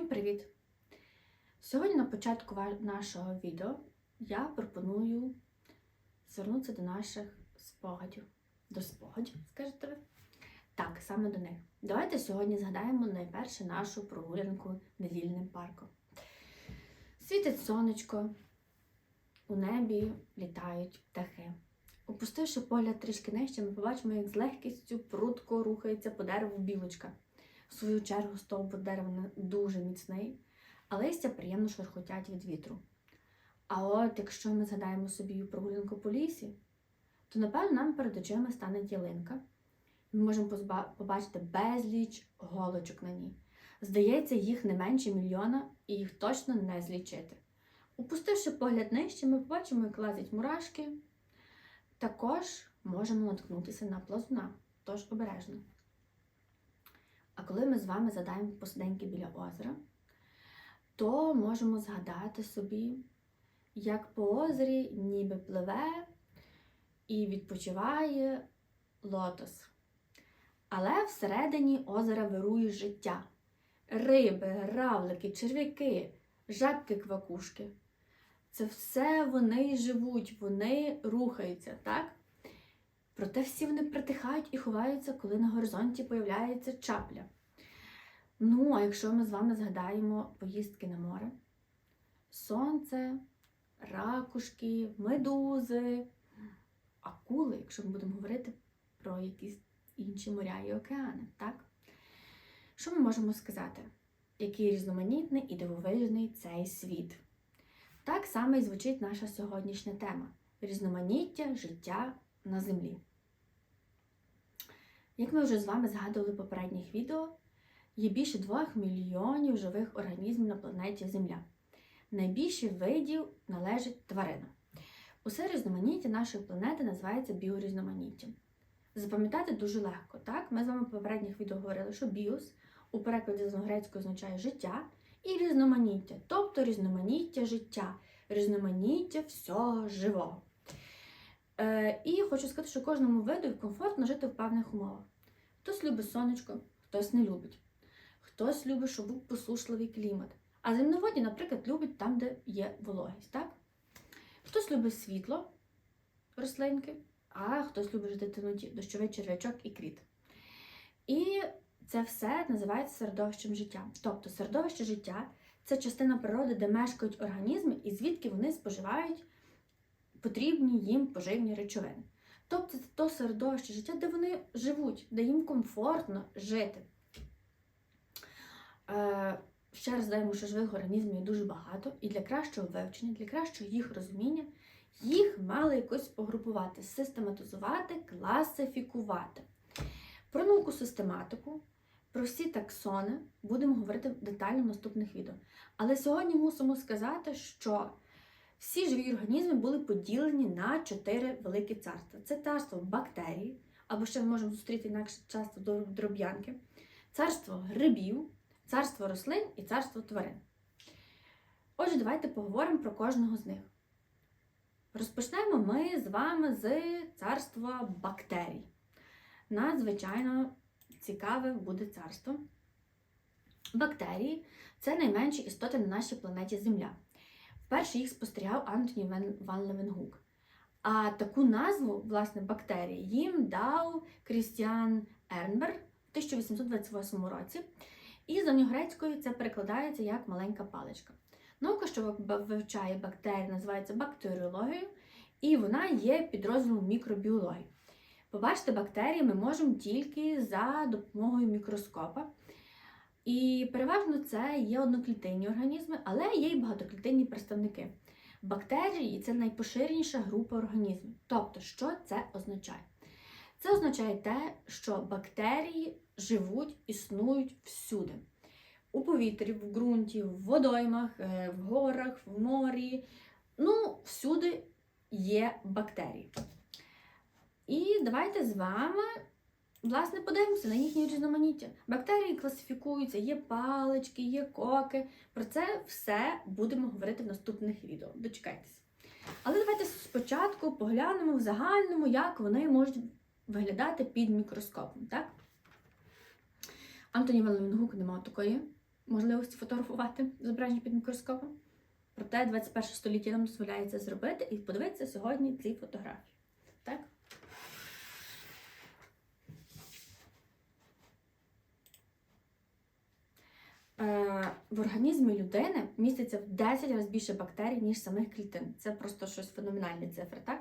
Всім привіт! Сьогодні на початку нашого відео я пропоную звернутися до наших спогадів. До спогадів, скажете ви? Так, саме до них. Давайте сьогодні згадаємо найперше нашу прогулянку недільним парком. Світить сонечко, у небі літають птахи. Опустивши погляд трішки нижче, ми побачимо, як з легкістю прудко рухається по дереву білочка. В свою чергу стовбур дерева дуже міцний, а листя приємно шурхотять від вітру. А от якщо ми згадаємо собі прогулянку по лісі, то напевно нам перед очима стане ялинка. Ми можемо побачити безліч голочок на ній. Здається, їх не менше мільйона, і їх точно не злічити. Опустивши погляд нижче, ми побачимо, як лазять мурашки. Також можемо наткнутися на плазуна, тож обережно. А коли ми з вами задаємо посиденьки біля озера, то можемо згадати собі, як по озері ніби пливе і відпочиває лотос. Але всередині озера вирує життя. Риби, равлики, черв'яки, жабки квакушки. Це все вони живуть, вони рухаються, так? Проте всі вони притихають і ховаються, коли на горизонті появляється чапля. Ну, а якщо ми з вами згадаємо поїздки на море, сонце, ракушки, медузи, акули, якщо ми будемо говорити про якісь інші моря і океани, так? Що ми можемо сказати? Який різноманітний і дивовижний цей світ. Так само і звучить наша сьогоднішня тема різноманіття життя на землі. Як ми вже з вами згадували в попередніх відео, є більше 2 мільйонів живих організмів на планеті Земля. Найбільше видів належить тваринам. Усе різноманіття нашої планети називається біорізноманіттям. Запам'ятати дуже легко, так? Ми з вами в попередніх відео говорили, що біос у перекладі з грецької означає життя і різноманіття, тобто різноманіття життя, різноманіття всього живого. Е, і хочу сказати, що кожному виду комфортно жити в певних умовах. Хтось любить сонечко, хтось не любить. Хтось любить, щоб був посушливий клімат. А земноводні, наприклад, люблять там, де є вологість. Так? Хтось любить світло, рослинки, а хтось любить жити в дощовий черв'ячок і кріт. І це все називається середовищем життя. Тобто середовище життя це частина природи, де мешкають організми і звідки вони споживають потрібні їм поживні речовини. Тобто це то середовище життя, де вони живуть, де їм комфортно жити. Е, ще раз даємо, що живих організмів є дуже багато, і для кращого вивчення, для кращого їх розуміння, їх мали якось погрупувати, систематизувати, класифікувати. Про науку систематику, про всі таксони будемо говорити детально в наступних відео. Але сьогодні мусимо сказати, що всі живі організми були поділені на чотири великі царства. Це царство бактерій, або ще ми можемо зустріти інакше часто дроб'янки, царство грибів, царство рослин і царство тварин. Отже, давайте поговоримо про кожного з них. Розпочнемо ми з вами з царства бактерій. Надзвичайно цікаве буде царство. Бактерії це найменші істоти на нашій планеті Земля. Вперше їх спостерігав Антоні Ван, Ван Левенгук. А таку назву, власне, бактерії їм дав Крістіан Ернберг в 1828 році. І з давньогрецькою це перекладається як маленька паличка. Наука, що вивчає бактерії, називається бактеріологією, і вона є підрозділом мікробіології. Побачити бактерії ми можемо тільки за допомогою мікроскопа. І переважно це є одноклітинні організми, але є й багатоклітинні представники. Бактерії це найпоширеніша група організмів. Тобто, що це означає? Це означає те, що бактерії живуть, існують всюди. У повітрі, в ґрунті, в водоймах, е, в горах, в морі. Ну, всюди є бактерії. І давайте з вами, власне, подивимося на їхнє різноманіття. Бактерії класифікуються, є палички, є коки. Про це все будемо говорити в наступних відео. Дочекайтесь. Але давайте спочатку поглянемо в загальному, як вони можуть виглядати під мікроскопом. Так? Антоні Ван Левенгук не мав такої можливості фотографувати зображення під мікроскопом. Проте 21 століття нам дозволяє це зробити і подивитися сьогодні ці фотографії. Так? В організмі людини міститься в 10 разів більше бактерій, ніж самих клітин. Це просто щось феноменальні цифри, так?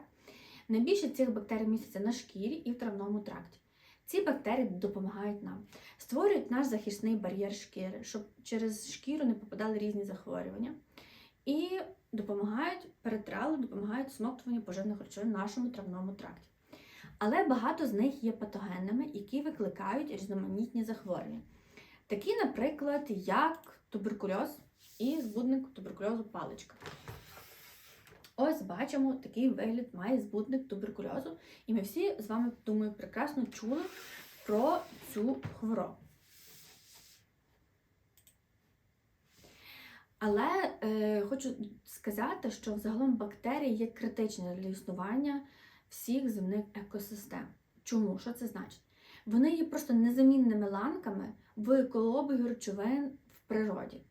Найбільше цих бактерій міститься на шкірі і в травному тракті. Ці бактерії допомагають нам, створюють наш захисний бар'єр шкіри, щоб через шкіру не попадали різні захворювання. І допомагають перетирали, допомагають смоктуванню поживних речовин в нашому травному тракті. Але багато з них є патогенними, які викликають різноманітні захворювання. Такі, наприклад, як туберкульоз і збудник туберкульозу паличка. Ось бачимо, такий вигляд має збудник туберкульозу, і ми всі з вами, думаю, прекрасно чули про цю хворобу. Але е, хочу сказати, що взагалом бактерії є критичні для існування всіх земних екосистем. Чому? Що це значить? Вони є просто незамінними ланками в колобі речовин в природі.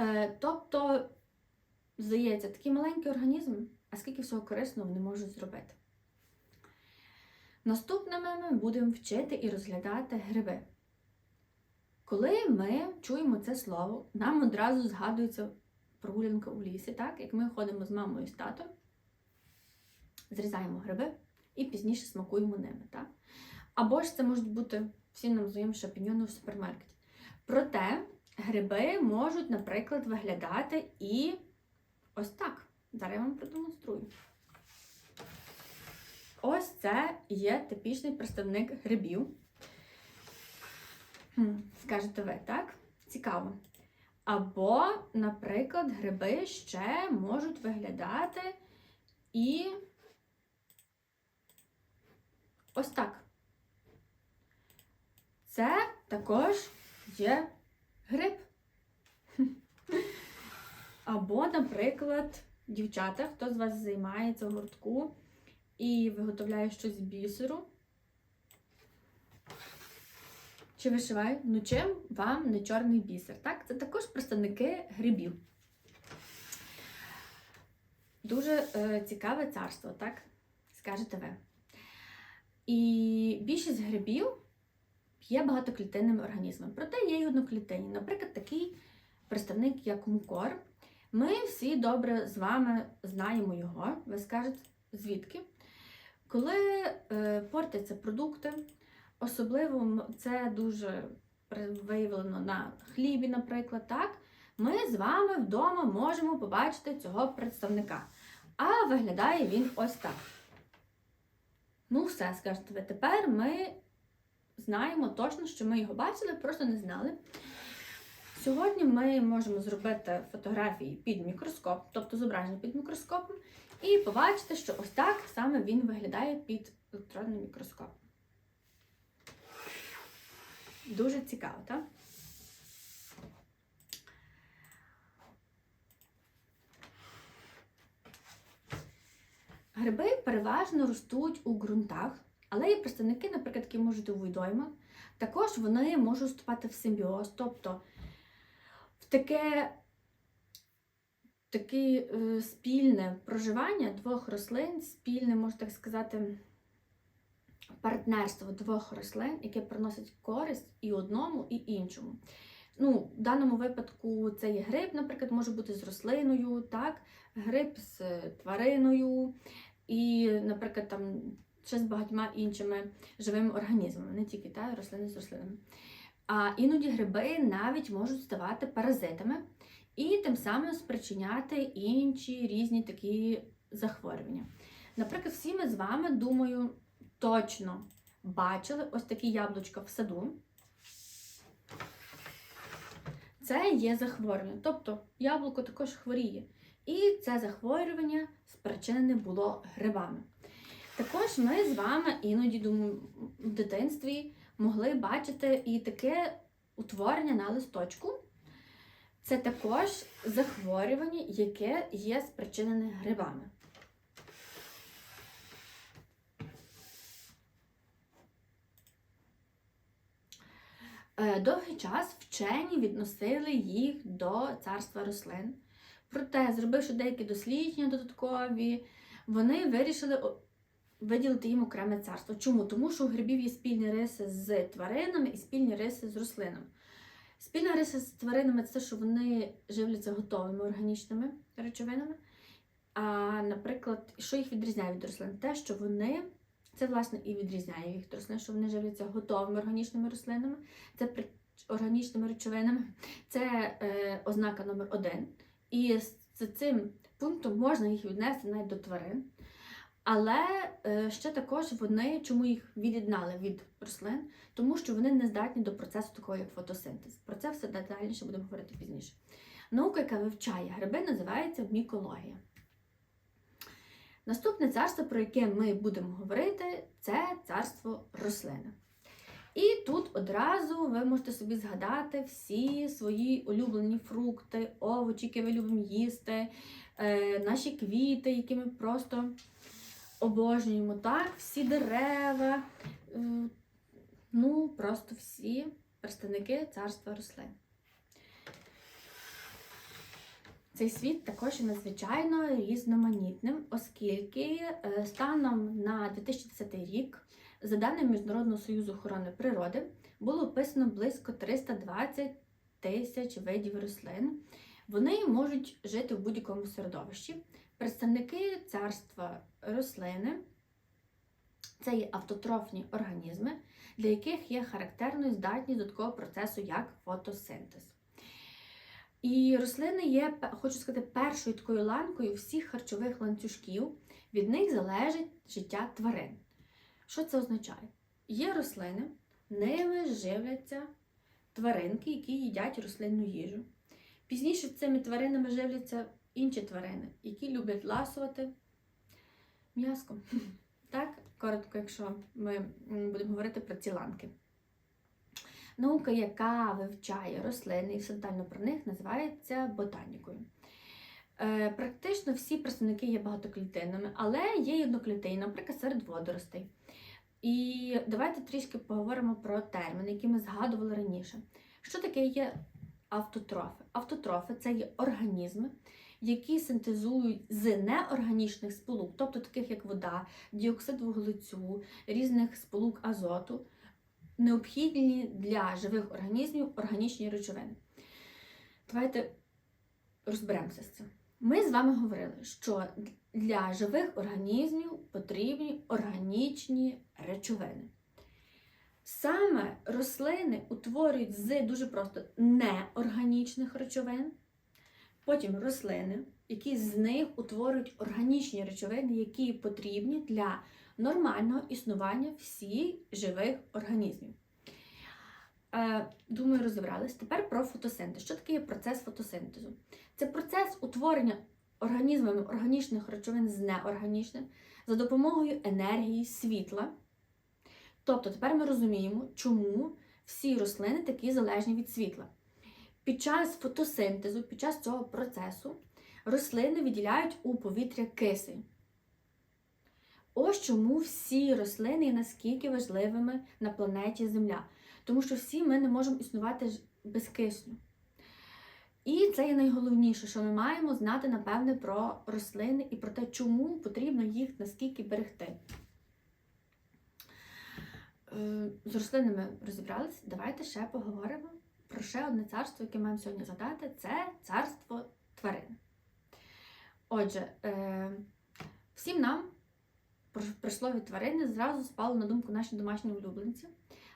Е, тобто, здається, такий маленький організм, а скільки всього корисного вони можуть зробити. Наступними ми будемо вчити і розглядати гриби. Коли ми чуємо це слово, нам одразу згадується прогулянка у лісі, так? як ми ходимо з мамою і з татом, зрізаємо гриби і пізніше смакуємо ними. Так? Або ж це можуть бути всі нам знайомі шампіньони в супермаркеті. Проте гриби можуть, наприклад, виглядати і ось так. Зараз я вам продемонструю. Ось це є типічний представник грибів. Хм, Скажете ви, так? Цікаво. Або, наприклад, гриби ще можуть виглядати і ось так. Це також є гриб. Або, наприклад, дівчата, хто з вас займається в гуртку і виготовляє щось з бісеру. Чи вишиває? Ну чим вам не чорний бісер? Так? Це також представники грибів. Дуже е, цікаве царство, так? Скажете ви. І більшість грибів є багатоклітинними організмами, проте є й одноклітинні. Наприклад, такий представник, як мукор. Ми всі добре з вами знаємо його. Ви скажете, звідки? Коли е, портяться продукти, особливо це дуже виявлено на хлібі, наприклад, так, ми з вами вдома можемо побачити цього представника. А виглядає він ось так. Ну, все, скажете ви, тепер ми знаємо точно, що ми його бачили, просто не знали. Сьогодні ми можемо зробити фотографії під мікроскоп, тобто зображення під мікроскопом, і побачити, що ось так саме він виглядає під електронним мікроскопом. Дуже цікаво, так? Гриби переважно ростуть у ґрунтах, але є представники, наприклад, які можуть у водоймах. Також вони можуть вступати в симбіоз, тобто в таке таке е, спільне проживання двох рослин, спільне, можна так сказати, партнерство двох рослин, яке приносить користь і одному, і іншому. Ну, В даному випадку це є гриб, наприклад, може бути з рослиною, так? гриб з твариною, і, наприклад, там ще з багатьма іншими живими організмами, не тільки та, рослини з рослинами. А іноді гриби навіть можуть ставати паразитами і тим самим спричиняти інші різні такі захворювання. Наприклад, всі ми з вами, думаю, точно бачили ось такі яблучка в саду. Це є захворювання. Тобто яблуко також хворіє. І це захворювання спричинене було грибами. Також ми з вами іноді думаю, в дитинстві могли бачити і таке утворення на листочку. Це також захворювання, яке є спричинене грибами. Е, Довгий час вчені відносили їх до царства рослин. Проте, зробивши деякі дослідження додаткові, вони вирішили виділити їм окреме царство. Чому? Тому що у грибів є спільні риси з тваринами і спільні риси з рослинами. Спільна риса з тваринами це те, що вони живляться готовими органічними речовинами. А, наприклад, що їх відрізняє від рослин? Те, що вони, це власне і відрізняє їх від рослин, що вони живляться готовими органічними рослинами, це органічними речовинами, це е, ознака номер один. І з цим пунктом можна їх віднести навіть до тварин. Але е, ще також вони, чому їх від'єднали від рослин, тому що вони не здатні до процесу такого, як фотосинтез. Про це все детальніше будемо говорити пізніше. Наука, яка вивчає гриби, називається мікологія. Наступне царство, про яке ми будемо говорити, це царство рослини. І тут одразу ви можете собі згадати всі свої улюблені фрукти, овочі, які ви любимо їсти, е, наші квіти, які ми просто обожнюємо. Так, всі дерева, е, ну просто всі представники царства рослин. Цей світ також надзвичайно різноманітним, оскільки е, станом на 2010 рік, за даними Міжнародного союзу охорони природи, було описано близько 320 тисяч видів рослин. Вони можуть жити в будь-якому середовищі. Представники царства рослини це є автотрофні організми, для яких є характерною здатність до такого процесу, як фотосинтез. І рослини є, хочу сказати, першою такою ланкою всіх харчових ланцюжків. Від них залежить життя тварин. Що це означає? Є рослини, ними живляться тваринки, які їдять рослинну їжу. Пізніше цими тваринами живляться інші тварини, які люблять ласувати м'яском. Так, коротко, якщо ми будемо говорити про ці ланки. Наука, яка вивчає рослини і все детально про них, називається ботанікою. Е, Практично всі представники є багатоклітинними, але є й одноклітинні, наприклад, серед водоростей. І давайте трішки поговоримо про терміни, які ми згадували раніше. Що таке є автотрофи? Автотрофи це є організми, які синтезують з неорганічних сполук, тобто таких як вода, діоксид вуглецю, різних сполук азоту, необхідні для живих організмів органічні речовини. Давайте розберемося з цим. Ми з вами говорили, що для живих організмів потрібні органічні речовини. Саме рослини утворюють з дуже просто неорганічних речовин, потім рослини, які з них утворюють органічні речовини, які потрібні для нормального існування всіх живих організмів. Е, Думаю, розібрались. Тепер про фотосинтез. Що таке процес фотосинтезу? Це процес утворення організмами органічних речовин з неорганічних за допомогою енергії світла. Тобто тепер ми розуміємо, чому всі рослини такі залежні від світла. Під час фотосинтезу, під час цього процесу, рослини виділяють у повітря кисень. Ось чому всі рослини є наскільки важливими на планеті Земля. Тому що всі ми не можемо існувати без кисню. І це є найголовніше, що ми маємо знати, напевне, про рослини і про те, чому потрібно їх наскільки берегти. Е, З рослинами розібрались. Давайте ще поговоримо про ще одне царство, яке маємо сьогодні задати це царство тварин. Отже, е, всім нам при- слові тварини зразу спали на думку наші домашні улюбленці.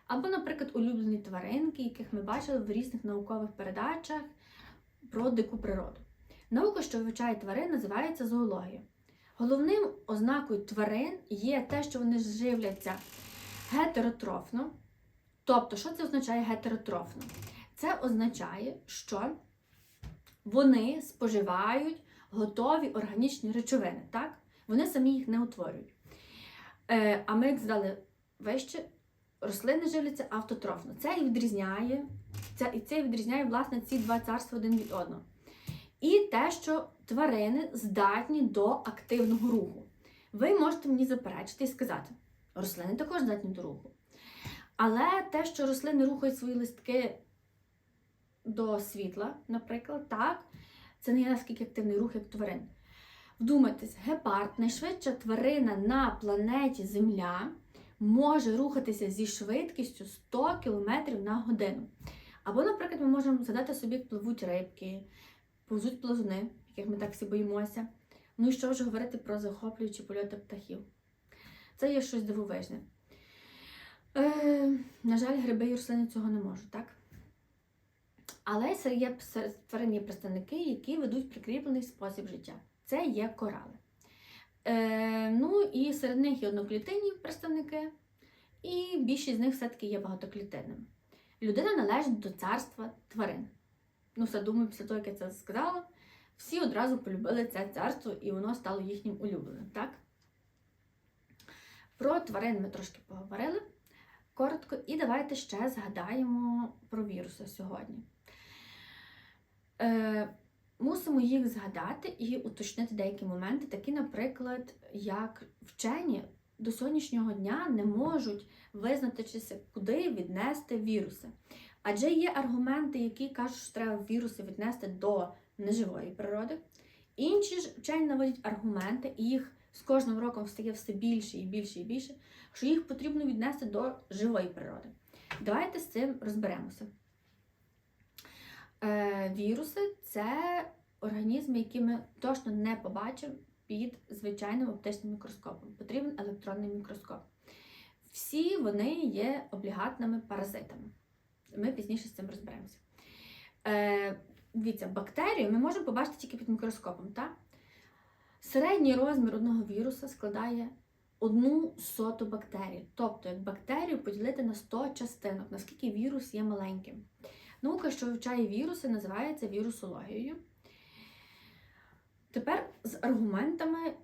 Або, наприклад, улюблені тваринки, яких ми бачили в різних наукових передачах про дику природу. Наука, що вивчає тварин, називається зоологія. Головним ознакою тварин є те, що вони живляться гетеротрофно. Тобто, що це означає гетеротрофно? Це означає, що вони споживають готові органічні речовини, так? Вони самі їх не утворюють. Е, а ми, як здали вище, рослини живляться автотрофно. Це і відрізняє, це, і це відрізняє власне ці два царства один від одного. І те, що тварини здатні до активного руху. Ви можете мені заперечити і сказати, рослини також здатні до руху. Але те, що рослини рухають свої листки до світла, наприклад, так, це не є наскільки активний рух, як тварин. Вдумайтесь, гепард, найшвидша тварина на планеті Земля, може рухатися зі швидкістю 100 км на годину. Або, наприклад, ми можемо згадати собі, пливуть рибки, повзуть плазуни, яких ми так всі боїмося. Ну і що вже говорити про захоплюючі польоти птахів. Це є щось дивовижне. Е, на жаль, гриби і рослини цього не можуть, так? Але серед є серед тварин є представники, які ведуть прикріплений спосіб життя. Це є корали. Е, ну і серед них є одноклітинні представники, і більшість з них все-таки є багатоклітинними. Людина належить до царства тварин. Ну, все думаю, після того, як я це сказала, всі одразу полюбили це царство, і воно стало їхнім улюбленим, так? Про тварин ми трошки поговорили коротко, і давайте ще згадаємо про віруси сьогодні. Е, мусимо їх згадати і уточнити деякі моменти, такі, наприклад, як вчені до сьогоднішнього дня не можуть визначитися, куди віднести віруси. Адже є аргументи, які кажуть, що треба віруси віднести до неживої природи. Інші ж вчені наводять аргументи, і їх з кожним роком стає все більше і більше і більше, що їх потрібно віднести до живої природи. Давайте з цим розберемося. Е, Віруси це організми, які ми точно не побачимо під звичайним оптичним мікроскопом. Потрібен електронний мікроскоп. Всі вони є облігатними паразитами. Ми пізніше з цим розберемося. Е, Дивіться, бактерію ми можемо побачити тільки під мікроскопом. Так? Середній розмір одного віруса складає одну соту бактерій. Тобто, як бактерію поділити на 100 частинок, наскільки вірус є маленьким. Наука, що вивчає віруси, називається вірусологією. Тепер з аргументами,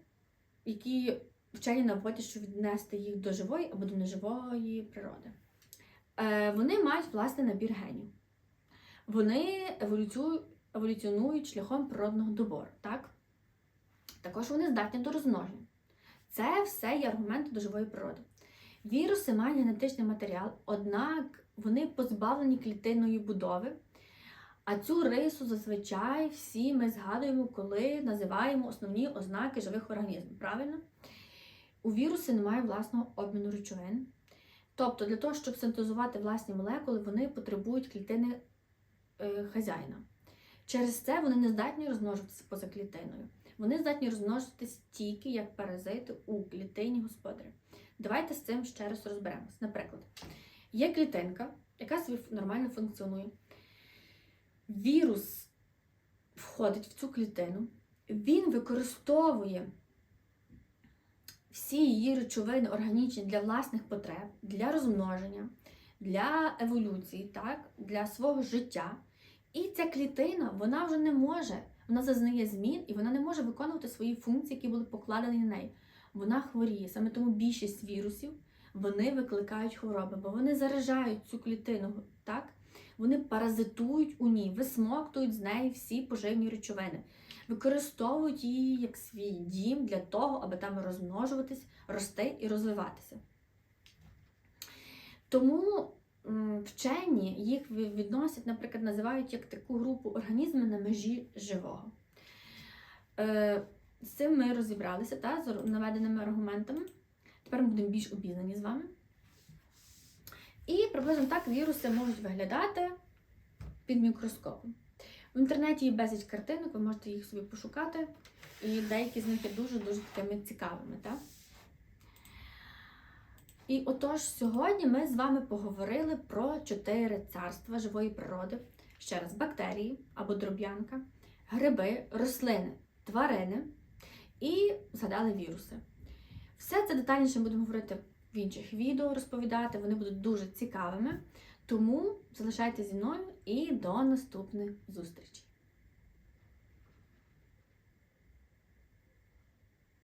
які вчені наводять, що віднести їх до живої або до неживої природи. Е, Вони мають власний набір генів. Вони еволюціонують шляхом природного добору. Так? Також вони здатні до розмноження. Це все є аргументи до живої природи. Віруси мають генетичний матеріал, однак вони позбавлені клітинної будови. А цю рису зазвичай всі ми згадуємо, коли називаємо основні ознаки живих організмів. Правильно? У віруси немає власного обміну речовин. Тобто, для того, щоб синтезувати власні молекули, вони потребують клітини е, хазяїна. Через це вони не здатні розмножуватися поза клітиною. Вони здатні розмножитись тільки як паразити у клітині господаря. Давайте з цим ще раз розберемось. Наприклад, є клітинка, яка собі нормально функціонує. Вірус входить в цю клітину, він використовує всі її речовини органічні для власних потреб, для розмноження, для еволюції, так, для свого життя. І ця клітина вона вже не може, вона зазнає змін і вона не може виконувати свої функції, які були покладені на неї. Вона хворіє. Саме тому більшість вірусів вони викликають хвороби, бо вони заражають цю клітину, так? Вони паразитують у ній, висмоктують з неї всі поживні речовини, використовують її як свій дім для того, аби там розмножуватись, рости і розвиватися. Тому вчені їх відносять, наприклад, називають як таку групу організмів на межі живого. Е, з цим ми розібралися та, з наведеними аргументами. Тепер ми будемо більш обізнані з вами. І приблизно так віруси можуть виглядати під мікроскопом. В інтернеті є безліч картинок, ви можете їх собі пошукати, і деякі з них є дуже-дуже такими цікавими. Так? І отож, сьогодні ми з вами поговорили про чотири царства живої природи. Ще раз, бактерії або дроб'янка, гриби, рослини, тварини і згадали віруси. Все це детальніше будемо говорити в інших відео, розповідати, вони будуть дуже цікавими. Тому залишайтеся зі мною і до наступних зустрічей!